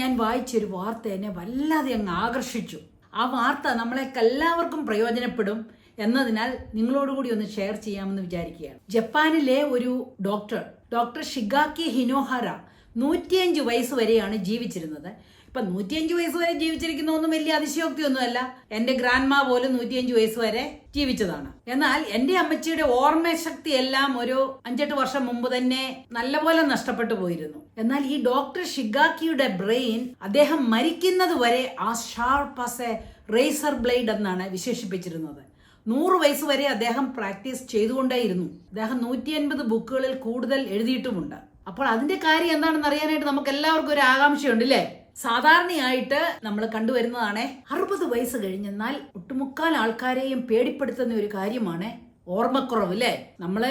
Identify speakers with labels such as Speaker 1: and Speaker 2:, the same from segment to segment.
Speaker 1: ഞാൻ വായിച്ചൊരു വാർത്ത എന്നെ വല്ലാതെ അങ്ങ് ആകർഷിച്ചു. ആ വാർത്ത നമ്മളെ എല്ലാവർക്കും പ്രയോജനപ്പെടും എന്നതിനാൽ നിങ്ങളോടുകൂടി ഒന്ന് ഷെയർ ചെയ്യാമെന്ന് വിചാരിക്കുകയാണ്. ജപ്പാനിലെ ഒരു ഡോക്ടർ ഡോക്ടർ ഷിഗാക്കി ഹിനോഹാര നൂറ്റിയഞ്ച് വയസ്സ് വരെയാണ് ജീവിച്ചിരുന്നത്. ഇപ്പൊ നൂറ്റിയഞ്ച് വയസ്സ് വരെ ജീവിച്ചിരിക്കുന്നതൊന്നും വലിയ അതിശയോക്തിയൊന്നുമല്ല. എന്റെ ഗ്രാൻഡ്മാ പോലും നൂറ്റിയഞ്ച് വയസ്സ് വരെ ജീവിച്ചതാണ്. എന്നാൽ എന്റെ അമ്മച്ചിയുടെ ഓർമ്മശക്തി എല്ലാം ഒരു അഞ്ചെട്ട് വർഷം മുമ്പ് തന്നെ നല്ലപോലെ നഷ്ടപ്പെട്ടു പോയിരുന്നു. എന്നാൽ ഈ ഡോക്ടർ ഷിഗാക്കിയുടെ ബ്രെയിൻ അദ്ദേഹം മരിക്കുന്നത് വരെ ആ sharp as a razor blade എന്നാണ് വിശേഷിപ്പിച്ചിരുന്നത്. നൂറ് വയസ്സ് വരെ അദ്ദേഹം പ്രാക്ടീസ് ചെയ്തുകൊണ്ടേയിരുന്നു. അദ്ദേഹം നൂറ്റി അൻപത് ബുക്കുകളിൽ കൂടുതൽ എഴുതിയിട്ടുമുണ്ട്. അപ്പോൾ അതിന്റെ കാര്യം എന്താണെന്ന് അറിയാനായിട്ട് നമുക്ക് എല്ലാവർക്കും ഒരു ആകാംക്ഷയുണ്ട് അല്ലേ സാധാരണയായിട്ട് നമ്മൾ കണ്ടുവരുന്നതാണ് അറുപത് വയസ്സ് കഴിഞ്ഞെന്നാൽ ഒട്ടുമുക്കാൽ ആൾക്കാരെയും പേടിപ്പെടുത്തുന്ന ഒരു കാര്യമാണ് ഓർമ്മക്കുറവ് അല്ലേ നമ്മൾ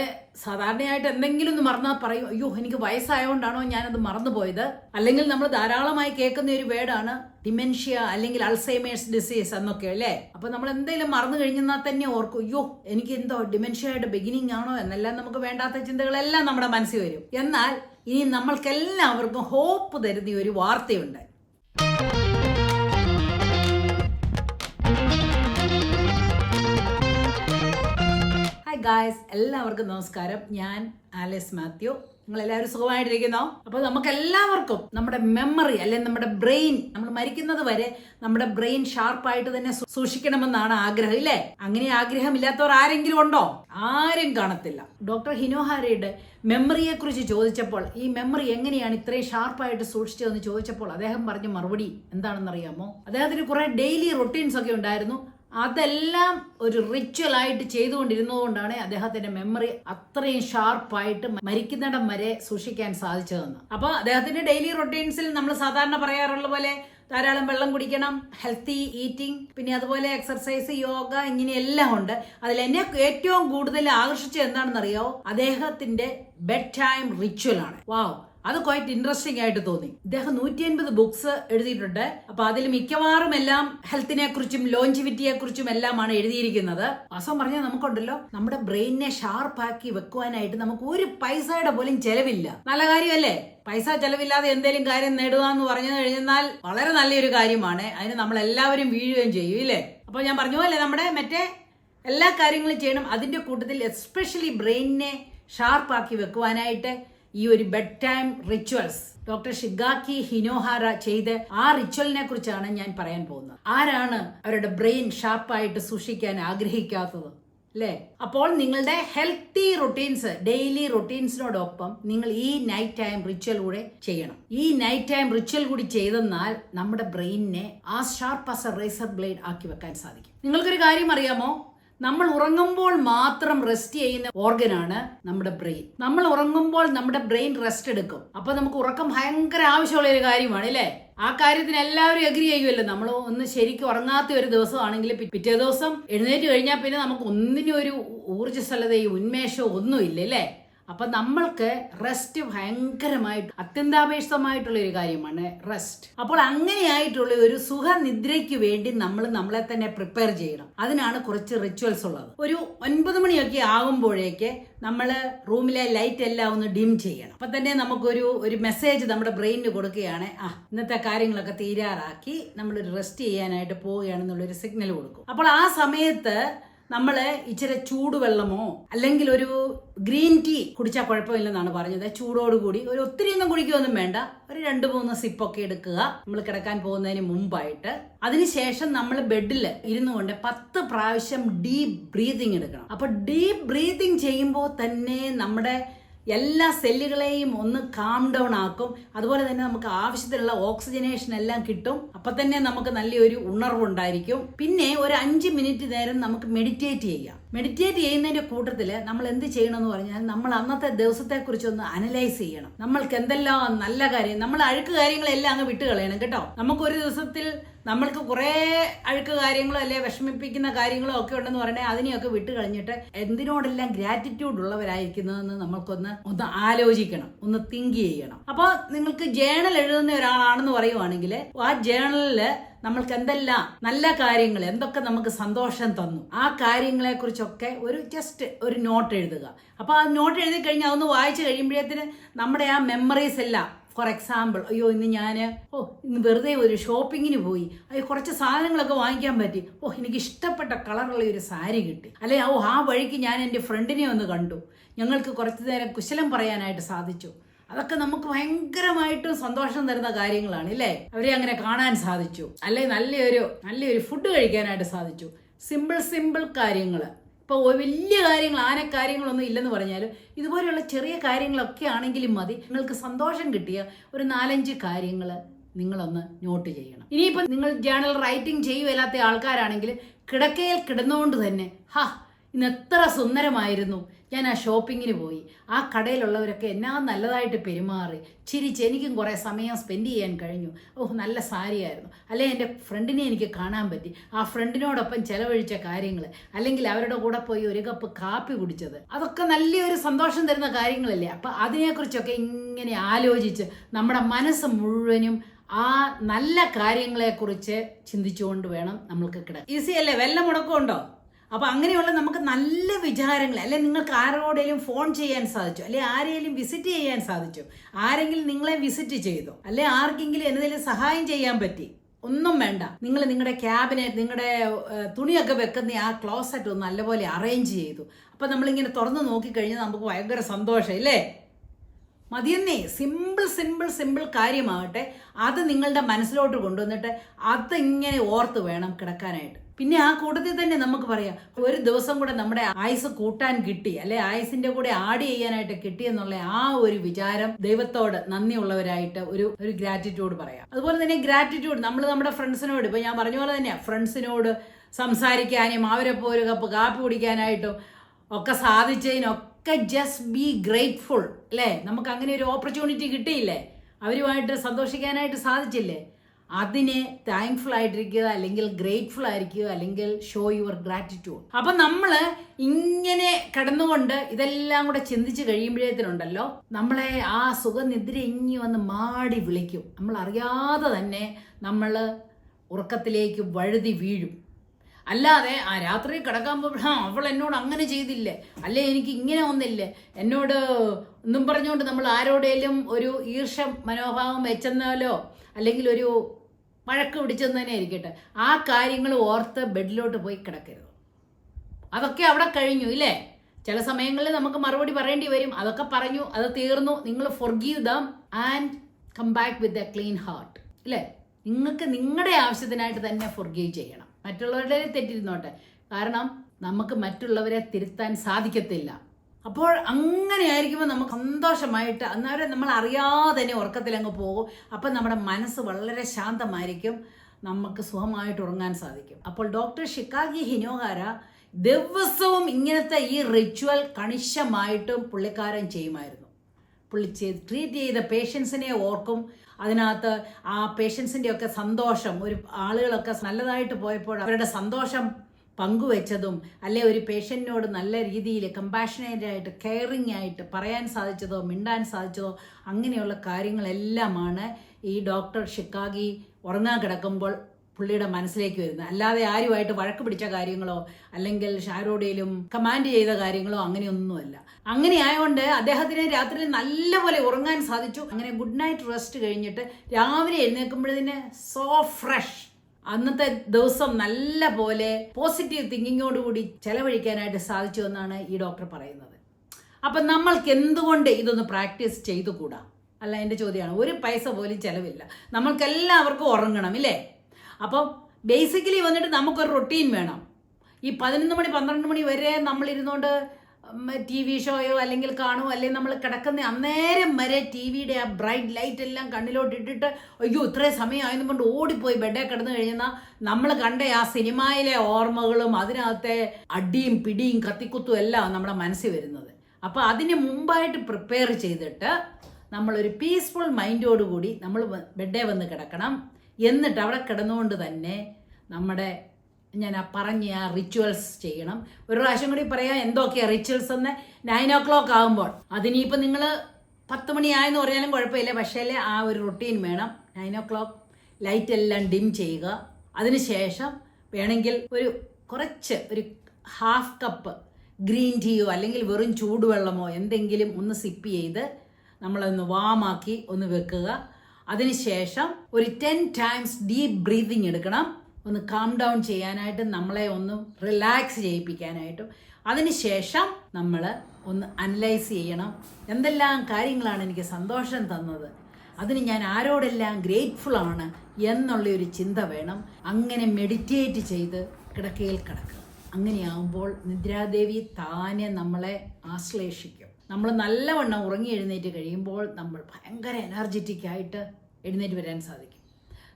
Speaker 1: സാധാരണയായിട്ട് എന്തെങ്കിലും ഒന്ന് മറന്നാൽ പറയും അയ്യോ എനിക്ക് വയസ്സായതുകൊണ്ടാണോ ഞാനത് മറന്നുപോയത്? അല്ലെങ്കിൽ നമ്മൾ ധാരാളമായി കേൾക്കുന്ന ഒരു വേർഡാണ് ഡിമെൻഷ്യ അല്ലെങ്കിൽ അൾസൈമേഴ്സ് ഡിസീസ് എന്നൊക്കെ അല്ലേ അപ്പൊ നമ്മൾ എന്തെങ്കിലും മറന്നു കഴിഞ്ഞാൽ തന്നെ ഓർക്കും അയ്യോ എനിക്ക് എന്തോ ഡിമെൻഷ്യയുടെ ബിഗിനിങ് ആണോ എന്നെല്ലാം നമുക്ക് വേണ്ടാത്ത ചിന്തകളെല്ലാം നമ്മുടെ മനസ്സിൽ വരും. എന്നാൽ ഇനി നമ്മൾക്കെല്ലാവർക്കും ഹോപ്പ് തരുന്ന ഒരു വാർത്തയുണ്ട്. ഹായ് ഗായ്സ് എല്ലാവർക്കും നമസ്കാരം. ഞാൻ ആലിസ് മാത്യു. നിങ്ങൾ എല്ലാവരും സുഖമായിട്ടിരിക്കുന്നോ? അപ്പോൾ നമുക്ക് എല്ലാവർക്കും നമ്മുടെ മെമ്മറി അല്ലെങ്കിൽ നമ്മുടെ ബ്രെയിൻ നമ്മൾ മരിക്കുന്നത് വരെ നമ്മുടെ ബ്രെയിൻ ഷാർപ്പായിട്ട് തന്നെ സൂക്ഷിക്കണമെന്നാണ് ആഗ്രഹം ഇല്ലേ? അങ്ങനെ ആഗ്രഹം ആഗ്രഹമില്ലാത്തവർ ആരെങ്കിലും ഉണ്ടോ? ആരും കാണത്തില്ല. ഡോക്ടർ ഹിനോഹാരയുടെ മെമ്മറിയെ കുറിച്ച് ചോദിച്ചപ്പോൾ ഈ മെമ്മറി എങ്ങനെയാണ് ഇത്രയും ഷാർപ്പായിട്ട് സൂക്ഷിച്ചതെന്ന് ചോദിച്ചപ്പോൾ അദ്ദേഹം പറഞ്ഞ മറുപടി എന്താണെന്നറിയാമോ? അദ്ദേഹത്തിന് കുറെ ഡെയിലി റൊട്ടീൻസ് ഒക്കെ ഉണ്ടായിരുന്നു. അതെല്ലാം ഒരു റിച്വൽ ആയിട്ട് ചെയ്തുകൊണ്ടിരുന്നതുകൊണ്ടാണ് അദ്ദേഹത്തിന്റെ മെമ്മറി അത്രയും ഷാർപ്പായിട്ട് മരിക്കുന്നിടം വരെ സൂക്ഷിക്കാൻ സാധിച്ചതെന്ന്. അപ്പൊ അദ്ദേഹത്തിന്റെ ഡെയിലി റൊട്ടീൻസിൽ നമ്മൾ സാധാരണ പറയാറുള്ള പോലെ ധാരാളം വെള്ളം കുടിക്കണം ഹെൽത്തി ഈറ്റിംഗ് പിന്നെ അതുപോലെ എക്സർസൈസ് യോഗ ഇങ്ങനെയെല്ലാം ഉണ്ട് അതിൽ എന്നെ ഏറ്റവും കൂടുതൽ ആകർഷിച്ചത് എന്താണെന്നറിയോ? അദ്ദേഹത്തിന്റെ ബെഡ് ടൈം റിച്വൽ ആണ്. വാവ് അത് ക്വൈറ്റ് ഇൻട്രസ്റ്റിംഗ് ആയിട്ട് തോന്നി. ഇദ്ദേഹം നൂറ്റി അൻപത് ബുക്സ് എഴുതിയിട്ടുണ്ട്. അപ്പൊ അതിൽ മിക്കവാറും എല്ലാം ഹെൽത്തിനെ കുറിച്ചും ലോഞ്ചിവിറ്റിയെ കുറിച്ചും എല്ലാമാണ് എഴുതിയിരിക്കുന്നത്. അസം പറഞ്ഞാൽ നമുക്കുണ്ടല്ലോ നമ്മുടെ ബ്രെയിനിനെ ഷാർപ്പാക്കി വെക്കുവാനായിട്ട് നമുക്ക് ഒരു പൈസയുടെ പോലും ചെലവില്ല. നല്ല കാര്യമല്ലേ? പൈസ ചെലവില്ലാതെ എന്തെങ്കിലും കാര്യം നേടുക എന്ന് പറഞ്ഞു കഴിഞ്ഞാൽ വളരെ നല്ലൊരു കാര്യമാണ്. അതിന് നമ്മൾ എല്ലാവരും വീഴുകയും ചെയ്യും ഇല്ലേ? അപ്പോൾ ഞാൻ പറഞ്ഞു പോലെ നമ്മുടെ മറ്റേ എല്ലാ കാര്യങ്ങളും ചെയ്യണം. അതിന്റെ കൂട്ടത്തിൽ എസ്പെഷ്യലി ബ്രെയിനിനെ ഷാർപ്പാക്കി വെക്കുവാനായിട്ട് ഈ ഒരു bed time rituals doctor Shigeaki Hinohara ചെയ്ത് ആ റിച്വലിനെ കുറിച്ചാണ് ഞാൻ പറയാൻ പോകുന്നത്. ആരാണ് അവരുടെ ബ്രെയിൻ ഷാർപ്പായിട്ട് സൂക്ഷിക്കാൻ ആഗ്രഹിക്കാത്തത്? അല്ലേ അപ്പോൾ നിങ്ങളുടെ ഹെൽത്തി റൊട്ടീൻസ് ഡെയിലി റൊട്ടീൻസിനോടൊപ്പം നിങ്ങൾ ഈ നൈറ്റ് ടൈം റിച്വൽ കൂടെ ചെയ്യണം. ഈ നൈറ്റ് ടൈം റിച്വൽ കൂടി ചെയ്തെന്നാൽ നമ്മുടെ ബ്രെയിനിനെ ആ sharp as a razor blade ആക്കി വെക്കാൻ സാധിക്കും. നിങ്ങൾക്കൊരു കാര്യം അറിയാമോ? നമ്മൾ ഉറങ്ങുമ്പോൾ മാത്രം റെസ്റ്റ് ചെയ്യുന്ന ഓർഗനാണ് നമ്മുടെ ബ്രെയിൻ നമ്മൾ ഉറങ്ങുമ്പോൾ നമ്മുടെ ബ്രെയിൻ റെസ്റ്റ് എടുക്കും. അപ്പൊ നമുക്ക് ഉറക്കം ഭയങ്കര ആവശ്യമുള്ള ഒരു കാര്യമാണ് അല്ലേ? ആ കാര്യത്തിന് എല്ലാവരും എഗ്രി ചെയ്യുമല്ലോ നമ്മൾ ഒന്ന് ശരിക്കും ഉറങ്ങാത്ത ഒരു ദിവസമാണെങ്കിൽ പിറ്റേ ദിവസം എഴുന്നേറ്റ് കഴിഞ്ഞാൽ പിന്നെ നമുക്ക് ഒന്നിനും ഒരു ഊർജസ്വലതയും ഉന്മേഷവും ഒന്നുമില്ല അല്ലേ? അപ്പൊ നമ്മൾക്ക് റെസ്റ്റ് ഭയങ്കരമായിട്ട് അത്യന്താപേക്ഷിതമായിട്ടുള്ള ഒരു കാര്യമാണ് റെസ്റ്റ് അപ്പോൾ അങ്ങനെയായിട്ടുള്ള ഒരു സുഖനിദ്രയ്ക്ക് വേണ്ടി നമ്മൾ നമ്മളെ തന്നെ പ്രിപ്പയർ ചെയ്യണം. അതിനാണ് കുറച്ച് റിച്വൽസ് ഉള്ളത്. ഒരു ഒൻപത് മണിയൊക്കെ ആകുമ്പോഴേക്ക് നമ്മൾ റൂമിലെ ലൈറ്റ് എല്ലാം ഒന്ന് ഡിം ചെയ്യണം. അപ്പൊ തന്നെ നമുക്കൊരു ഒരു മെസ്സേജ് നമ്മുടെ ബ്രെയിനിന് കൊടുക്കുകയാണ് ആ ഇന്നത്തെ കാര്യങ്ങളൊക്കെ തീരാറാക്കി നമ്മളൊരു റെസ്റ്റ് ചെയ്യാനായിട്ട് പോവുകയാണെന്നുള്ളൊരു സിഗ്നൽ കൊടുക്കും. അപ്പോൾ ആ സമയത്ത് നമ്മൾ ഇച്ചിരി ചൂടുവെള്ളമോ അല്ലെങ്കിൽ ഒരു ഗ്രീൻ ടീ കുടിച്ചാൽ കുഴപ്പമില്ലെന്നാണ് പറഞ്ഞത്. ചൂടോടുകൂടി ഒരു ഒത്തിരി ഒന്നും കുടിക്കുകയൊന്നും വേണ്ട. ഒരു രണ്ട് മൂന്ന് സിപ്പൊക്കെ എടുക്കുക. നമ്മൾ കിടക്കാൻ പോകുന്നതിന് മുമ്പായിട്ട്. അതിനുശേഷം നമ്മൾ ബെഡിൽ ഇരുന്നു കൊണ്ട് പത്ത് പ്രാവശ്യം ഡീപ് ബ്രീതിങ് എടുക്കണം. അപ്പൊ ഡീപ് ബ്രീതിങ് ചെയ്യുമ്പോൾ തന്നെ നമ്മുടെ എല്ലാ സെല്ലുകളെയും ഒന്ന് കാം ഡൗൺ ആക്കും. അതുപോലെ തന്നെ നമുക്ക് ആവശ്യത്തിനുള്ള ഓക്സിജനേഷൻ എല്ലാം കിട്ടും. അപ്പൊ തന്നെ നമുക്ക് നല്ലൊരു ഉണർവുണ്ടായിരിക്കും പിന്നെ ഒരു അഞ്ച് മിനിറ്റ് നേരം നമുക്ക് മെഡിറ്റേറ്റ് ചെയ്യാം. മെഡിറ്റേറ്റ് ചെയ്യുന്നതിന്റെ കൂട്ടത്തിൽ നമ്മൾ എന്ത് ചെയ്യണം എന്ന് പറഞ്ഞാൽ നമ്മൾ അന്നത്തെ ദിവസത്തെ കുറിച്ചൊന്ന് അനലൈസ് ചെയ്യണം. നമ്മൾക്ക് എന്തെല്ലാം നല്ല കാര്യം നമ്മൾ അഴുക്ക് കാര്യങ്ങളെല്ലാം അങ്ങ് വിട്ട് കളയണം കേട്ടോ. നമുക്ക് ഒരു ദിവസത്തിൽ നമ്മൾക്ക് കുറേ അഴുക്ക് കാര്യങ്ങളോ അല്ലെ വിഷമിപ്പിക്കുന്ന കാര്യങ്ങളോ ഒക്കെ ഉണ്ടെന്ന് പറഞ്ഞാൽ അതിനെയൊക്കെ വിട്ട് കളഞ്ഞിട്ട് എന്തിനോടെല്ലാം ഗ്രാറ്റിറ്റ്യൂഡ് ഉള്ളവരായിരിക്കുന്നതെന്ന് നമ്മൾക്കൊന്ന് ഒന്ന് ആലോചിക്കണം ഒന്ന് തിങ്ക് ചെയ്യണം. അപ്പോൾ നിങ്ങൾക്ക് ജേണൽ എഴുതുന്ന ഒരാളാണെന്ന് പറയുവാണെങ്കിൽ ആ ജേണലിൽ നമ്മൾക്ക് എന്തെല്ലാം നല്ല കാര്യങ്ങൾ എന്തൊക്കെ നമുക്ക് സന്തോഷം തന്നു ആ കാര്യങ്ങളെ കുറിച്ചൊക്കെ ഒരു ജസ്റ്റ് ഒരു നോട്ട് എഴുതുക. അപ്പോൾ ആ നോട്ട് എഴുതി കഴിഞ്ഞാൽ അതൊന്ന് വായിച്ചു കഴിയുമ്പോഴത്തേന് നമ്മുടെ ആ മെമ്മറീസ് എല്ലാം ഫോർ എക്സാമ്പിൾ അയ്യോ ഇന്ന് ഞാൻ ഓ ഇന്ന് വെറുതെ ഒരു ഷോപ്പിങ്ങിന് പോയി. അയ്യോ കുറച്ച് സാധനങ്ങളൊക്കെ വാങ്ങിക്കാൻ പറ്റി. ഓ എനിക്ക് ഇഷ്ടപ്പെട്ട കളറുള്ള ഒരു സാരി കിട്ടി. അല്ലെ ഓ ആ വഴിക്ക് ഞാൻ എന്റെ ഫ്രണ്ടിനെ ഒന്ന് കണ്ടു. ഞങ്ങൾക്ക് കുറച്ച് നേരം കുശലം പറയാനായിട്ട് സാധിച്ചു. അതൊക്കെ നമുക്ക് ഭയങ്കരമായിട്ടും സന്തോഷം തരുന്ന കാര്യങ്ങളാണ് ഇല്ലേ? അവരെ അങ്ങനെ കാണാൻ സാധിച്ചു. അല്ലെ നല്ലൊരു നല്ലൊരു ഫുഡ് കഴിക്കാനായിട്ട് സാധിച്ചു. സിമ്പിൾ സിമ്പിൾ കാര്യങ്ങൾ ഇപ്പോൾ വലിയ കാര്യങ്ങൾ ആന കാര്യങ്ങളൊന്നും ഇല്ലെന്ന് പറഞ്ഞാലും ഇതുപോലെയുള്ള ചെറിയ കാര്യങ്ങളൊക്കെ ആണെങ്കിലും മതി. നിങ്ങൾക്ക് സന്തോഷം കിട്ടിയ ഒരു നാലഞ്ച് കാര്യങ്ങൾ നിങ്ങളൊന്ന് നോട്ട് ചെയ്യണം. ഇനിയിപ്പോൾ നിങ്ങൾ ജേണൽ റൈറ്റിംഗ് ചെയ്യുവല്ലാത്ത ആൾക്കാരാണെങ്കിൽ കിടക്കയിൽ കിടന്നുകൊണ്ട് തന്നെ ഹാ ഇന്ന് എത്ര സുന്ദരമായിരുന്നു. ഞാൻ ആ ഷോപ്പിങ്ങിന് പോയി. ആ കടയിലുള്ളവരൊക്കെ എന്നാ നല്ലതായിട്ട് പെരുമാറി. ചിരിച്ച് എനിക്കും കുറേ സമയം സ്പെൻഡ് ചെയ്യാൻ കഴിഞ്ഞു. ഓഹ് നല്ല സാരിയായിരുന്നു. അല്ലെ എന്റെ ഫ്രണ്ടിനെ എനിക്ക് കാണാൻ പറ്റി. ആ ഫ്രണ്ടിനോടൊപ്പം ചെലവഴിച്ച കാര്യങ്ങൾ അല്ലെങ്കിൽ അവരുടെ കൂടെ പോയി ഒരു കപ്പ് കാപ്പി കുടിച്ചത്. അതൊക്കെ നല്ലൊരു സന്തോഷം തരുന്ന കാര്യങ്ങളല്ലേ. അപ്പം അതിനെക്കുറിച്ചൊക്കെ ഇങ്ങനെ ആലോചിച്ച് നമ്മുടെ മനസ്സ് മുഴുവനും ആ നല്ല കാര്യങ്ങളെക്കുറിച്ച് ചിന്തിച്ചുകൊണ്ട് വേണം നമ്മൾക്ക് കിടക്കാൻ. ഈസി അല്ലേ? വല്ല മുടക്കമുണ്ടോ? അപ്പൊ അങ്ങനെയുള്ള നമുക്ക് നല്ല വിചാരങ്ങൾ അല്ലെ നിങ്ങൾക്ക് ആരോടെങ്കിലും ഫോൺ ചെയ്യാൻ സാധിച്ചു അല്ലെ ആരെങ്കിലും വിസിറ്റ് ചെയ്യാൻ സാധിച്ചു ആരെങ്കിലും നിങ്ങളെ വിസിറ്റ് ചെയ്തു അല്ലെ ആർക്കെങ്കിലും എന്തെങ്കിലും സഹായം ചെയ്യാൻ പറ്റി ഒന്നും വേണ്ട. നിങ്ങൾ നിങ്ങളുടെ ക്യാബിനറ്റ് നിങ്ങളുടെ തുണിയൊക്കെ വെക്കുന്ന ആ ക്ലോസറ്റ് ഒന്ന് നല്ലപോലെ അറേഞ്ച് ചെയ്തു. അപ്പം നമ്മളിങ്ങനെ തുറന്ന് നോക്കിക്കഴിഞ്ഞാൽ നമുക്ക് ഭയങ്കര സന്തോഷം ഇല്ലേ മതിയെന്നേ. സിമ്പിൾ സിമ്പിൾ സിമ്പിൾ കാര്യമാകട്ടെ. അത് നിങ്ങളുടെ മനസ്സിലോട്ട് കൊണ്ടുവന്നിട്ട് അതിങ്ങനെ ഓർത്ത് വേണം കിടക്കാനായിട്ട്. പിന്നെ ആ കൂട്ടത്തിൽ തന്നെ നമുക്ക് പറയാം ഒരു ദിവസം കൂടെ നമ്മുടെ ആയുസ് കൂട്ടാൻ കിട്ടി അല്ലെ? ആയുസിന്റെ കൂടെ ആഡ് ചെയ്യാനായിട്ട് കിട്ടി എന്നുള്ള ആ ഒരു വിചാരം ദൈവത്തോട് നന്ദിയുള്ളവരായിട്ട് ഒരു ഒരു ഗ്രാറ്റിറ്റ്യൂഡ് പറയാം. അതുപോലെ തന്നെ ഗ്രാറ്റിറ്റ്യൂഡ് നമ്മൾ നമ്മുടെ ഫ്രണ്ട്സിനോട് ഇപ്പൊ ഞാൻ പറഞ്ഞ പോലെ തന്നെയാ ഫ്രണ്ട്സിനോട് സംസാരിക്കാനും അവരെ ഒരു കപ്പ് കാപ്പി കുടിക്കാനായിട്ടും ഒക്കെ സാധിച്ചതിനൊക്കെ ജസ്റ്റ് ബി ഗ്രേറ്റ്ഫുൾ അല്ലേ? നമുക്ക് അങ്ങനെ ഒരു ഓപ്പർച്യൂണിറ്റി കിട്ടിയില്ലേ? അവരുമായിട്ട് സന്തോഷിക്കാനായിട്ട് സാധിച്ചില്ലേ? അതിനെ താങ്ക്ഫുൾ ആയിട്ടിരിക്കുക അല്ലെങ്കിൽ ഗ്രേറ്റ്ഫുൾ ആയിരിക്കുക അല്ലെങ്കിൽ ഷോ യുവർ ഗ്രാറ്റിറ്റ്യൂഡ് അപ്പം നമ്മൾ ഇങ്ങനെ കിടന്നുകൊണ്ട് ഇതെല്ലാം കൂടെ ചിന്തിച്ച് കഴിയുമ്പോഴേത്തിനുണ്ടല്ലോ നമ്മളെ ആ സുഖനിദ്ര ഇങ്ങി വന്ന് മാടി വിളിക്കും. നമ്മൾ അറിയാതെ തന്നെ നമ്മൾ ഉറക്കത്തിലേക്ക് വഴുതി വീഴും. അല്ലാതെ ആ രാത്രി കിടക്കാൻ പോകുമ്പോൾ അവൾ എന്നോട് അങ്ങനെ ചെയ്തില്ലേ? അല്ലേ എനിക്ക് ഇങ്ങനെ ഒന്നില്ലേ എന്നോട് ഒന്നും പറഞ്ഞുകൊണ്ട് നമ്മൾ ആരോടേലും ഒരു ഈർഷ മനോഭാവം വെച്ചെന്നാലോ അല്ലെങ്കിൽ ഒരു വഴക്ക് പിടിച്ചെന്ന് തന്നെ ഇരിക്കട്ടെ. ആ കാര്യങ്ങൾ ഓർത്ത് ബെഡിലോട്ട് പോയി കിടക്കരുത്. അതൊക്കെ അവിടെ കഴിഞ്ഞു ഇല്ലേ? ചില സമയങ്ങളിൽ നമുക്ക് മറുപടി പറയേണ്ടി വരും. അതൊക്കെ പറഞ്ഞു അത് തീർന്നു. നിങ്ങൾ forgive them and come back with a clean heart ഇല്ലേ? നിങ്ങൾക്ക് നിങ്ങളുടെ ആവശ്യത്തിനായിട്ട് തന്നെ ഫൊർഗീവ് ചെയ്യണം. മറ്റുള്ളവരുടെ തെറ്റിരുന്നോട്ടെ. കാരണം നമുക്ക് മറ്റുള്ളവരെ തിരുത്താൻ സാധിക്കത്തില്ല. അപ്പോൾ അങ്ങനെ ആയിരിക്കുമ്പോൾ നമുക്ക് സന്തോഷമായിട്ട് അന്നേരം നമ്മൾ അറിയാതെ തന്നെ ഉറക്കത്തിലങ്ങ് പോകും. അപ്പം നമ്മുടെ മനസ്സ് വളരെ ശാന്തമായിരിക്കും. നമുക്ക് സുഖമായിട്ട് ഉറങ്ങാൻ സാധിക്കും. അപ്പോൾ ഡോക്ടർ ഷിക്കാഗി ഹിനോഹാര ദിവസവും ഇങ്ങനത്തെ ഈ റിച്വൽ കണിശമായിട്ടും പുള്ളിക്കാരൻ ചെയ്യുമായിരുന്നു. പുള്ളി ട്രീറ്റ് ചെയ്ത പേഷ്യൻസിനെ ഓർക്കും. അതിനകത്ത് ആ പേഷ്യൻസിന്റെ ഒക്കെ സന്തോഷം ഒരു ആളുകളൊക്കെ നല്ലതായിട്ട് പോയപ്പോൾ അവരുടെ സന്തോഷം പങ്കുവെച്ചതും അല്ലെ ഒരു പേഷ്യന്റിനോട് നല്ല രീതിയിൽ കമ്പാഷനേറ്റ് ആയിട്ട് കെയറിങ് ആയിട്ട് പറയാൻ സാധിച്ചതോ മിണ്ടാൻ സാധിച്ചതോ അങ്ങനെയുള്ള കാര്യങ്ങളെല്ലാമാണ് ഈ ഡോക്ടർ ഷിക്കാഗി ഉറങ്ങാൻ കിടക്കുമ്പോൾ പുള്ളിയുടെ മനസ്സിലേക്ക് വരുന്നത്. അല്ലാതെ ആരുമായിട്ട് വഴക്ക് പിടിച്ച കാര്യങ്ങളോ അല്ലെങ്കിൽ ഷാരോഡയിലും കമാൻഡ് ചെയ്ത കാര്യങ്ങളോ അങ്ങനെയൊന്നുമല്ല. അങ്ങനെ ആയതുകൊണ്ട് അദ്ദേഹത്തിന് രാത്രി നല്ലപോലെ ഉറങ്ങാൻ സാധിച്ചു. അങ്ങനെ ഗുഡ് നൈറ്റ് റെസ്റ്റ് കഴിഞ്ഞിട്ട് രാവിലെ എഴുന്നേൽക്കുമ്പോഴതിന് സോ ഫ്രഷ് അന്നത്തെ ദിവസം നല്ല പോലെ പോസിറ്റീവ് തിങ്കിങ്ങോടുകൂടി ചെലവഴിക്കാനായിട്ട് സാധിച്ചു എന്നാണ് ഈ ഡോക്ടർ പറയുന്നത്. അപ്പം നമ്മൾക്ക് എന്തുകൊണ്ട് ഇതൊന്ന് പ്രാക്ടീസ് ചെയ്തുകൂടാ? അല്ല എന്റെ ചോദ്യമാണ്. ഒരു പൈസ പോലും ചിലവില്ല. നമ്മൾക്കെല്ലാവർക്കും ഉറങ്ങണം ഇല്ലേ? അപ്പം ബേസിക്കലി വന്നിട്ട് നമുക്കൊരു റൊട്ടീൻ വേണം. ഈ പതിനൊന്ന് മണി പന്ത്രണ്ട് മണി വരെ നമ്മൾ ഇരുന്നുകൊണ്ട് ടി വി ഷോയോ അല്ലെങ്കിൽ കാണുമോ അല്ലെങ്കിൽ നമ്മൾ കിടക്കുന്ന? അന്നേരം വരെ ടി വിയുടെ ആ ബ്രൈറ്റ് ലൈറ്റ് എല്ലാം കണ്ണിലോട്ട് ഇട്ടിട്ട് അയ്യോ ഇത്രയും സമയമായെന്ന് കൊണ്ട് ഓടിപ്പോയി ബെഡേ കിടന്നു കഴിഞ്ഞാൽ നമ്മൾ കണ്ട ആ സിനിമയിലെ ഓർമ്മകളും അതിനകത്തെ അടിയും പിടിയും കത്തിക്കുത്തും എല്ലാം നമ്മുടെ മനസ്സിൽ വരുന്നത്. അപ്പോൾ അതിന് മുമ്പായിട്ട് പ്രിപ്പയർ ചെയ്തിട്ട് നമ്മളൊരു പീസ്ഫുൾ മൈൻഡോടുകൂടി നമ്മൾ ബെഡേ വന്ന് കിടക്കണം. എന്നിട്ട് അവിടെ കിടന്നുകൊണ്ട് തന്നെ നമ്മുടെ ഞാൻ ആ പറഞ്ഞ ആ റിച്വൽസ് ചെയ്യണം. ഒരു പ്രാവശ്യം കൂടി പറയാം എന്തൊക്കെയാണ് റിച്വൽസ് എന്ന്. നയൻ ഓ ക്ലോക്ക് ആകുമ്പോൾ അതിനിപ്പോൾ നിങ്ങൾ പത്ത് മണിയായെന്ന് പറഞ്ഞാലും കുഴപ്പമില്ല. പക്ഷേ ആ ഒരു റൊട്ടീൻ വേണം. നയൻ ഓ ക്ലോക്ക് ലൈറ്റ് എല്ലാം ഡിം ചെയ്യുക. അതിനുശേഷം വേണമെങ്കിൽ ഒരു കുറച്ച് ഒരു ഹാഫ് കപ്പ് ഗ്രീൻ ടീയോ അല്ലെങ്കിൽ വെറും ചൂടുവെള്ളമോ എന്തെങ്കിലും ഒന്ന് സിപ്പ് ചെയ്ത് നമ്മളൊന്ന് വാമാക്കി ഒന്ന് വെക്കുക. അതിനുശേഷം ഒരു ടെൻ ടൈംസ് ഡീപ്പ് ബ്രീതിങ് എടുക്കണം. ഒന്ന് കാം ഡൗൺ ചെയ്യാനായിട്ടും നമ്മളെ ഒന്ന് റിലാക്സ് ചെയ്യിപ്പിക്കാനായിട്ടും. അതിനുശേഷം നമ്മൾ ഒന്ന് അനലൈസ് ചെയ്യണം. എന്തെല്ലാം കാര്യങ്ങളാണ് എനിക്ക് സന്തോഷം തന്നത്? അതിന് ഞാൻ ആരോടെല്ലാം ഗ്രേറ്റ്ഫുൾ ആണ് എന്നുള്ള ഒരു ചിന്ത വേണം. അങ്ങനെ മെഡിറ്റേറ്റ് ചെയ്ത് കിടക്കയിൽ കിടക്കുക. അങ്ങനെയാകുമ്പോൾ നിദ്രാദേവി താനെ നമ്മളെ ആശ്ലേഷിക്കും. നമ്മൾ നല്ലവണ്ണം ഉറങ്ങി എഴുന്നേറ്റ് കഴിയുമ്പോൾ നമ്മൾ ഭയങ്കര എനർജറ്റിക് ആയിട്ട് എഴുന്നേറ്റ് വരാൻ സാധിക്കും.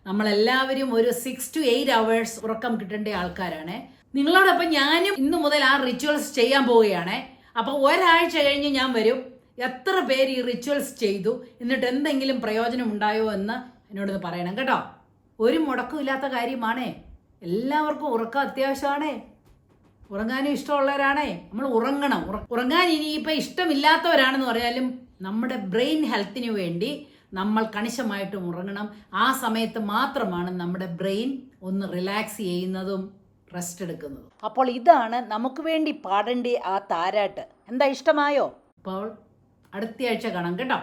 Speaker 1: നമ്മളെല്ലാവരും ഒരു സിക്സ് ടു എയ്റ്റ് അവേഴ്സ് ഉറക്കം കിട്ടേണ്ട ആൾക്കാരാണ്. നിങ്ങളോടൊപ്പം ഞാനും ഇന്നു മുതൽ ആ റിച്വൽസ് ചെയ്യാൻ പോവുകയാണ്. അപ്പോൾ ഒരാഴ്ച കഴിഞ്ഞ് ഞാൻ വരും. എത്ര പേര് ഈ റിച്വൽസ് ചെയ്തു? എന്നിട്ട് എന്തെങ്കിലും പ്രയോജനം ഉണ്ടായോ എന്ന് എന്നോടൊന്ന് പറയണം കേട്ടോ. ഒരു മുടക്കം ഇല്ലാത്ത കാര്യമാണേ. എല്ലാവർക്കും ഉറക്കം അത്യാവശ്യമാണേ. ഉറങ്ങാനും ഇഷ്ടമുള്ളവരാണേ. നമ്മൾ ഉറങ്ങണം. ഉറങ്ങാൻ ഇനിയിപ്പോൾ ഇഷ്ടമില്ലാത്തവരാണെന്ന് പറഞ്ഞാലും നമ്മുടെ ബ്രെയിൻ ഹെൽത്തിന് വേണ്ടി നമ്മൾ കണിശമായിട്ടും ഉറങ്ങണം. ആ സമയത്ത് മാത്രമാണ് നമ്മുടെ ബ്രെയിൻ ഒന്ന് റിലാക്സ് ചെയ്യുന്നതും റെസ്റ്റ് എടുക്കുന്നതും. അപ്പോൾ ഇതാണ് നമുക്ക് വേണ്ടി പാടേണ്ട ആ താരാട്ട്. എന്താ ഇഷ്ടമായോ? അപ്പോൾ അടുത്ത ആഴ്ച കാണാം കേട്ടോ.